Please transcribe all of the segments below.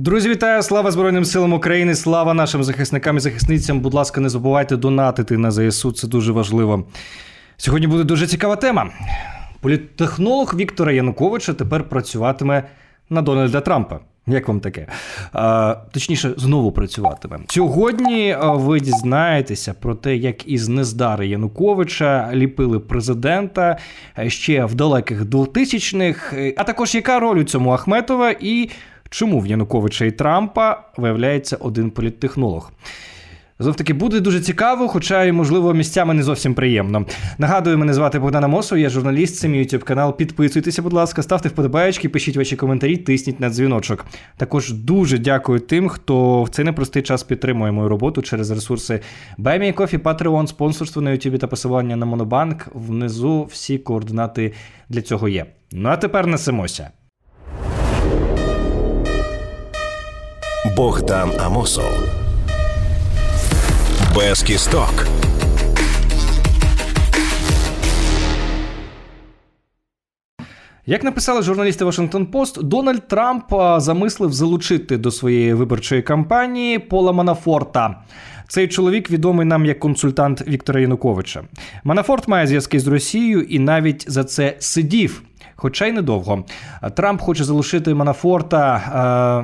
Друзі, вітаю! Слава Збройним силам України! Слава нашим захисникам і захисницям! Будь ласка, не забувайте донатити на ЗСУ. Це дуже важливо. Сьогодні буде дуже цікава тема. Політтехнолог Віктора Януковича тепер працюватиме на Дональда Трампа. Як вам таке? А, точніше, знову працюватиме. Сьогодні ви дізнаєтеся про те, як із нездари Януковича ліпили президента е, ще в далеких 2000-х, е, а також яка роль у цьому Ахметова і чому в Януковича і Трампа виявляється один політтехнолог. Знов таки буде дуже цікаво, хоча й, можливо, місцями не зовсім приємно. Нагадую, мене звати Богдана Мосов, я журналіст, це мій YouTube канал. Підписуйтеся, будь ласка, ставте вподобаєчки, пишіть ваші коментарі, тисніть на дзвіночок. Також дуже дякую тим, хто в цей непростий час підтримує мою роботу через ресурси BuyMeCoffee, Patreon, спонсорство на YouTube та посилання на Монобанк. Внизу всі координати для цього є. Ну а тепер несемося. Богдан Амосов. Без кісток. Як написали журналісти Washington Post, Дональд Трамп замислив залучити до своєї виборчої кампанії Пола Манафорта. Цей чоловік відомий нам як консультант Віктора Януковича. Манафорт має зв'язки з Росією і навіть за це сидів. Хоча й недовго. Трамп хоче залишити Манафорта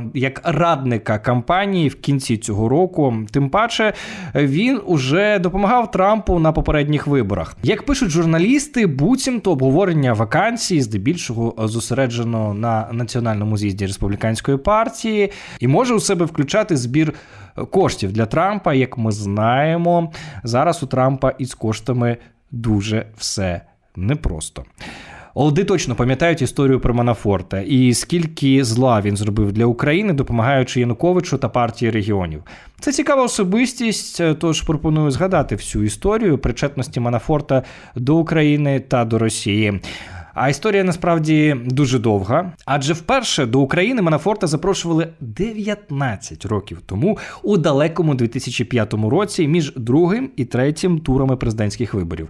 е, як радника кампанії в кінці цього року. Тим паче він уже допомагав Трампу на попередніх виборах. Як пишуть журналісти, буцімто обговорення вакансій здебільшого зосереджено на національному з'їзді республіканської партії і може у себе включати збір коштів для Трампа. Як ми знаємо, зараз у Трампа із коштами дуже все непросто. Олди точно пам'ятають історію про Манафорта і скільки зла він зробив для України, допомагаючи Януковичу та партії регіонів. Це цікава особистість, тож пропоную згадати всю історію причетності Манафорта до України та до Росії. А історія насправді дуже довга, адже вперше до України Манафорта запрошували 19 років тому у далекому 2005 році між другим і третім турами президентських виборів.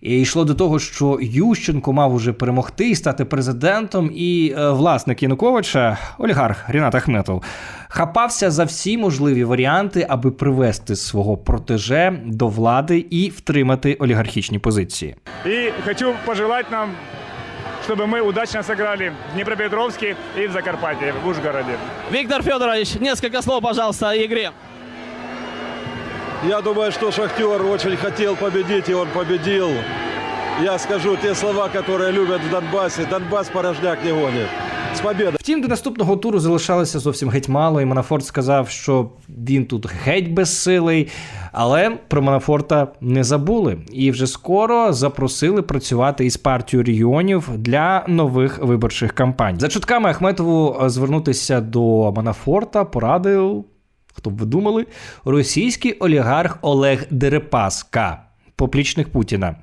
І йшло до того, що Ющенко мав уже перемогти і стати президентом, і е, власник Януковича, олігарх Рінат Ахметов, хапався за всі можливі варіанти, аби привести свого протеже до влади і втримати олігархічні позиції. И хочу пожелать нам, чтобы мы удачно сыграли в Днепропетровске и в Закарпатье, в Ужгороде. Виктор Федорович, несколько слов, пожалуйста, о игре. Я думаю, что Шахтер очень хотел победить, и он победил. Я скажу те слова, которые любят в Донбассе. Донбасс порожняк не гонит. С победой! Втім, до наступного туру залишалося зовсім геть мало, і Манафорт сказав, що він тут геть безсилий. Але про Манафорта не забули і вже скоро запросили працювати із партією регіонів для нових виборчих кампаній. За чутками Ахметову е, звернутися до Манафорта порадив, хто б ви думали, російський олігарх Олег Дерипаска, поплічник Путіна.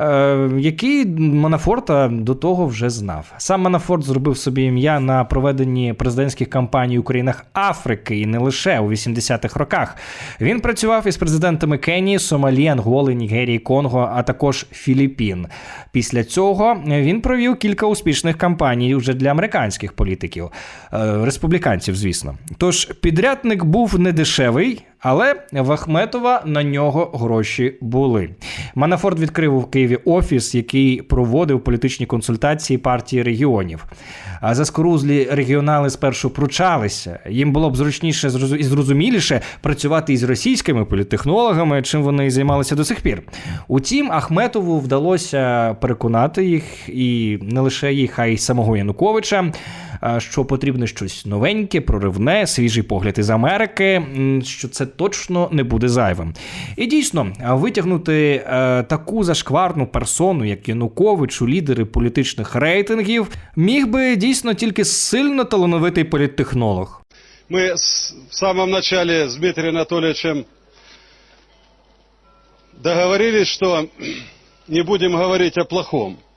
Е, який Манафорта до того вже знав. Сам Манафорт зробив собі ім'я на проведенні президентських кампаній у країнах Африки і не лише у 80-х роках. Він працював із президентами Кенії, Сомалі, Анголи, Нігерії, Конго, а також Філіппін. Після цього він провів кілька успішних кампаній вже для американських політиків, е, республіканців, звісно. Тож підрядник був не дешевий. Але в Ахметова на нього гроші були. Манафорт відкрив у Києві офіс, який проводив політичні консультації партії регіонів. А заскорузлі регіонали спершу пручалися. Їм було б зручніше і зрозуміліше працювати із російськими політтехнологами, чим вони і займалися до сих пір. Утім, Ахметову вдалося переконати їх, і не лише їх, а й самого Януковича, що потрібно щось новеньке, проривне, свіжий погляд із Америки, що це точно не буде зайвим. І дійсно, витягнути е, таку зашкварну персону, як Янукович, у лідери політичних рейтингів, міг би дійсно тільки сильно талановитий політтехнолог. С- в самом начале с Дмитрием Анатольевичем договорились, что не будем говорить о плохом, а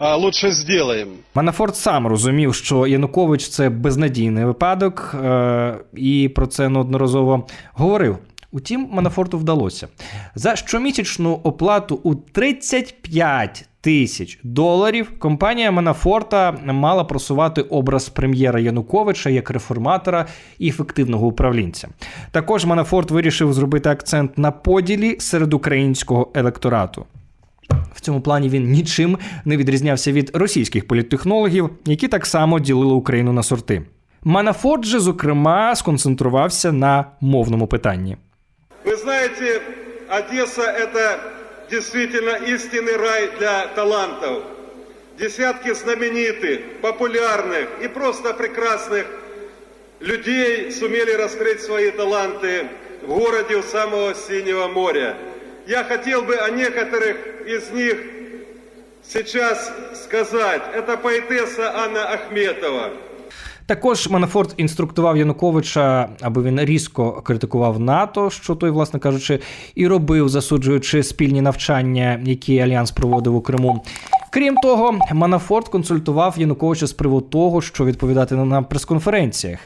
лучше сделаем. Манафорт сам розумів, що Янукович це безнадійний випадок, е, і про це неодноразово говорив Утім, Манафорту вдалося. За щомісячну оплату у 35 тисяч доларів компанія Манафорта мала просувати образ прем'єра Януковича як реформатора і ефективного управлінця. Також Манафорт вирішив зробити акцент на поділі серед українського електорату. В цьому плані він нічим не відрізнявся від російських політтехнологів, які так само ділили Україну на сорти. Манафорт же, зокрема, сконцентрувався на мовному питанні. Вы знаете, Одесса – это действительно истинный рай для талантов. Десятки знаменитых, популярных и просто прекрасных людей сумели раскрыть свои таланты в городе у самого Синего моря. Я хотел бы о некоторых из них сейчас сказать. Это поэтесса Анна Ахметова. Також Манафорт інструктував Януковича, аби він різко критикував НАТО, що той, власне кажучи, і робив, засуджуючи спільні навчання, які альянс проводив у Криму. Крім того, Манафорт консультував Януковича з приводу того, що відповідати на- прес-конференціях.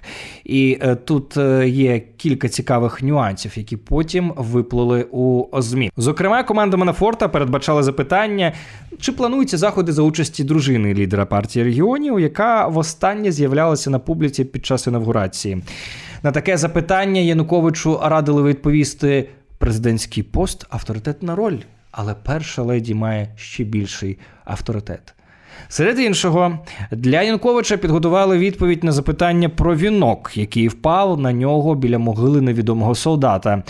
І е, тут е, є кілька цікавих нюансів, які потім виплили у ЗМІ. Зокрема, команда Манафорта передбачала запитання, чи плануються заходи за участі дружини лідера партії регіонів, яка востаннє з'являлася на публіці під час інавгурації. На таке запитання Януковичу радили відповісти: президентський пост авторитетна роль, але перша леді має ще більший авторитет. Серед іншого, для Янковича підготували відповідь на запитання про вінок, який впав на нього біля могили невідомого солдата,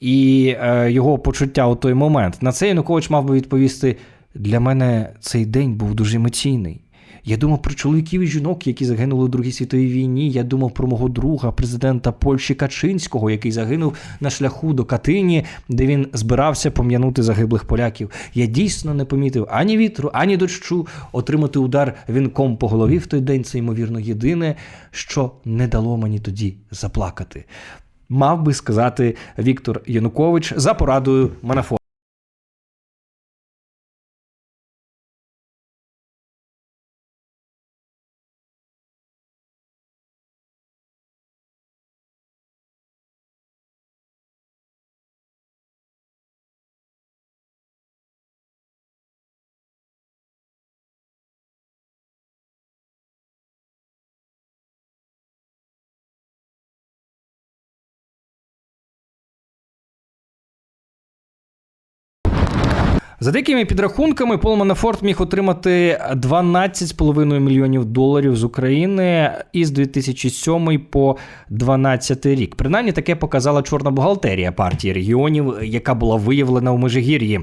і е, його почуття у той момент. На це Янукович мав би відповісти: для мене цей день був дуже емоційний. Я думав про чоловіків і жінок, які загинули у Другій світовій війні. Я думав про мого друга, президента Польщі Качинського, який загинув на шляху до Катині, де він збирався пом'янути загиблих поляків. Я дійсно не помітив ані вітру, ані дощу. Отримати удар вінком по голові в той день це ймовірно єдине, що не дало мені тоді заплакати. Мав би сказати Віктор Янукович за порадою Манафо. За деякими підрахунками, Пол Манафорт міг отримати 12,5 мільйонів доларів з України із 2007 по 2012 рік. Принаймні таке показала чорна бухгалтерія партії регіонів, яка була виявлена у Межигір'ї.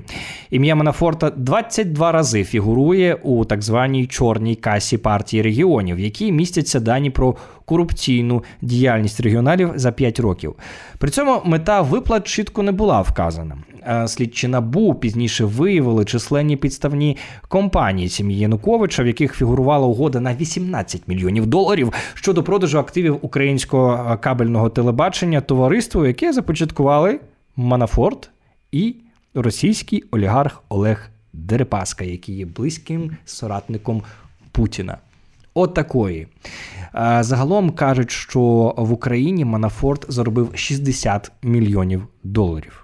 Ім'я Манафорта 22 рази фігурує у так званій чорній касі партії регіонів, в якій містяться дані про корупційну діяльність регіоналів за 5 років. При цьому мета виплат чітко не була вказана. Е, Слідчі НАБУ пізніше виявили численні підставні компанії сім'ї Януковича, в яких фігурувала угода на 18 мільйонів доларів щодо продажу активів українського е, кабельного телебачення товариству, яке започаткували Манафорт і російський олігарх Олег Дерипаска, який є близьким соратником Путіна. От такої. Е, Загалом кажуть, що в Україні Манафорт заробив 60 мільйонів доларів.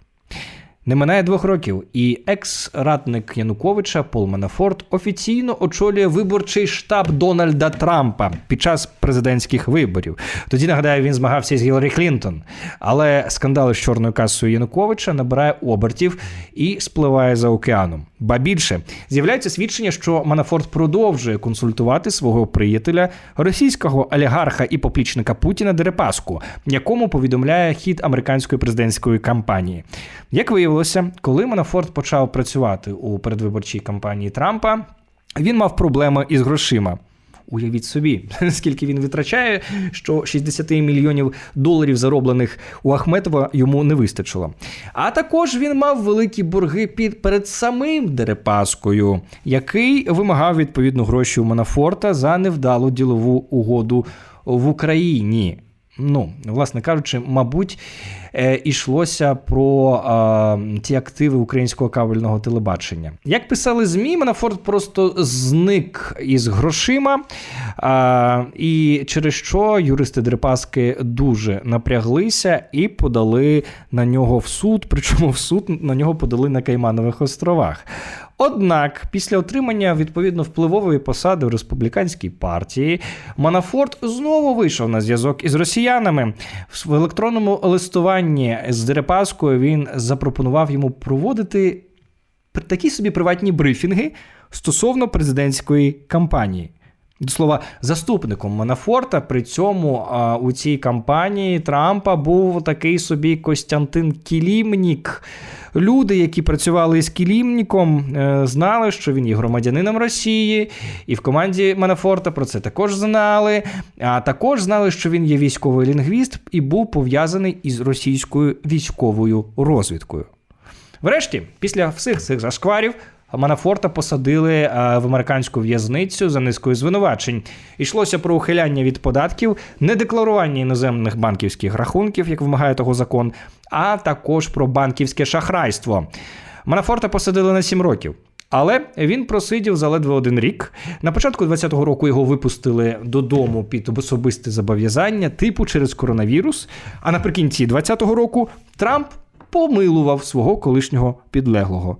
Не минає двох років, і екс-радник Януковича Пол Манафорт офіційно очолює виборчий штаб Дональда Трампа під час президентських виборів. Тоді нагадаю, він змагався з Гіларі Клінтон. Але скандал з чорною касою Януковича набирає обертів і спливає за океаном. Ба більше з'являється свідчення, що Манафорт продовжує консультувати свого приятеля, російського олігарха і поплічника Путіна Дерипаску, якому повідомляє хід американської президентської кампанії. Як виявилося, коли Манафорт почав працювати у передвиборчій кампанії Трампа, він мав проблеми із грошима. Уявіть собі, скільки він витрачає, що 60 мільйонів доларів, зароблених у Ахметова, йому не вистачило. А також він мав великі борги під перед самим Дерипаскою, який вимагав відповідно гроші у Манафорта за невдалу ділову угоду в Україні. Ну, власне кажучи, мабуть, е, ішлося про е, ті активи українського кабельного телебачення. Як писали ЗМІ, Манафорт просто зник із грошима, е, і через що юристи Дерипаски дуже напряглися і подали на нього в суд. Причому в суд на нього подали на Кайманових островах. Однак, після отримання відповідно впливової посади в республіканській партії, Манафорт знову вийшов на зв'язок із росіянами. В електронному листуванні з Дерипаскою він запропонував йому проводити такі собі приватні брифінги стосовно президентської кампанії. До слова, заступником Манафорта при цьому а, у цій кампанії Трампа був такий собі Костянтин Кілімнік. Люди, які працювали із Кілімніком, е, знали, що він є громадянином Росії, і в команді Манафорта про це також знали. А також знали, що він є військовий лінгвіст і був пов'язаний із російською військовою розвідкою. Врешті, після всіх цих зашкварів, Манафорта посадили е, в американську в'язницю за низкою звинувачень. Йшлося про ухиляння від податків, недекларування іноземних банківських рахунків, як вимагає того закон, а також про банківське шахрайство. Манафорта посадили на 7 років. Але він просидів за ледве один рік. На початку 20-го року його випустили додому під особисте зобов'язання, типу через коронавірус. А наприкінці 20-го року Трамп помилував свого колишнього підлеглого.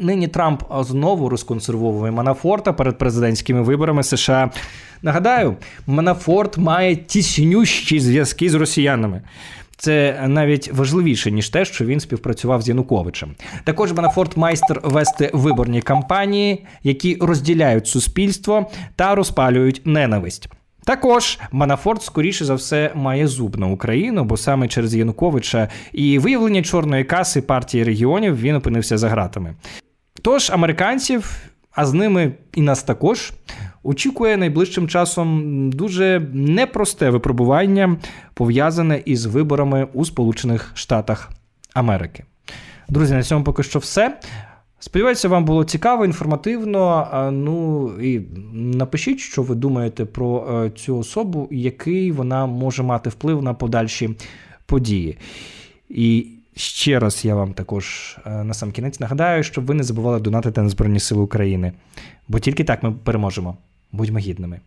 Нині Трамп знову розконсервовує Манафорта перед президентськими виборами США. Нагадаю, Манафорт має тіснющі зв'язки з росіянами. Це навіть важливіше, ніж те, що він співпрацював з Януковичем. Також Манафорт майстер вести виборні кампанії, які розділяють суспільство та розпалюють ненависть. Також Манафорт, скоріше за все, має зуб на Україну, бо саме через Януковича і виявлення чорної каси партії регіонів він опинився за ґратами. Тож американців, а з ними і нас також, очікує найближчим часом дуже непросте випробування, пов'язане із виборами у Сполучених Штатах Америки. Друзі, на цьому поки що все. Сподіваюся, вам було цікаво, інформативно. Ну і напишіть, що ви думаєте про е, цю особу, який вона може мати вплив на подальші події. І ще раз я вам також е, на сам кінець нагадаю, щоб ви не забували донатити на Збройні Сили України. Бо тільки так ми переможемо. Будьмо гідними.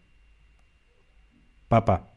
Па-па.